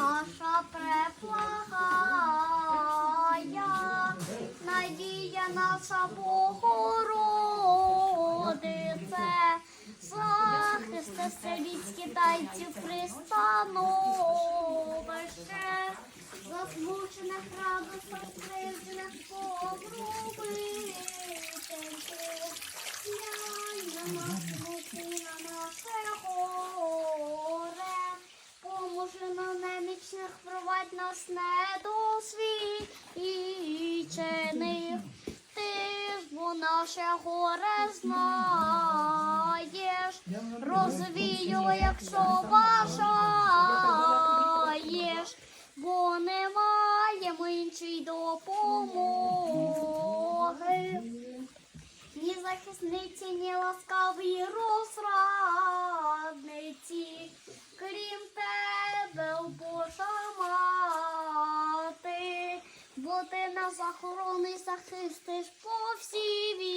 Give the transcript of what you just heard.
наша преплахая, надія наша Богородице, захисти селіцькі тайці пристановище, засмучених радостях кривджених погрубительку, глянь на нас, на наше немічних, провадь нас недосвідчених. Ти ж бо наше горе знаєш, розвію, якщо бажаєш, бо не маємо іншої допомоги. Ні захисниці, ні ласкавій розрадниці, захорони захистиш по всій.